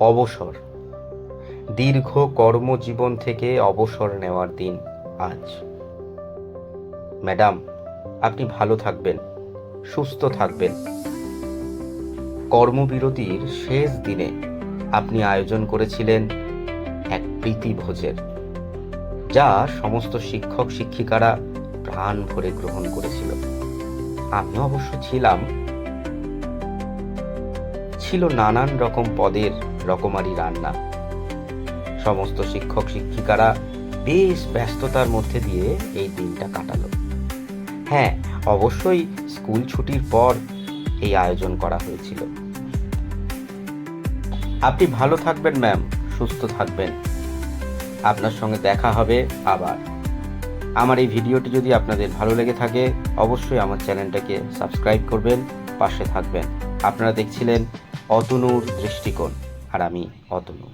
অবসর। দীর্ঘ কর্মজীবন থেকে অবসর নেওয়ার দিন আজ। ম্যাডাম, আপনি ভালো থাকবেন, সুস্থ থাকবেন। কর্মবিরতির শেষ দিনে আপনি আয়োজন করেছিলেন এক প্রীতি ভোজের, যা সমস্ত শিক্ষক শিক্ষিকারা প্রাণ ভরে গ্রহণ করেছিল। আমি অবশ্য ছিলাম ছিল নানান রকম পদের রকমারি রান্না। সমস্ত শিক্ষক শিক্ষিকারা বেশ ব্যস্ততার মধ্যে দিয়ে এই দিনটা কাটালো। হ্যাঁ অবশ্যই স্কুল ছুটির পর এই আয়োজন করা হয়েছিল। আপনি ভালো থাকবেন, ম্যাম। সুস্থ থাকবেন। আপনার সঙ্গে দেখা হবে আবার। আমার এই ভিডিওটি যদি আপনাদের ভালো লেগে থাকে, অবশ্যই আমার চ্যানেলটাকে সাবস্ক্রাইব করবেন, পাশে থাকবেন। আপনারা দেখছিলেন অতনুর দৃষ্টিকোণ আর আমি অতনু।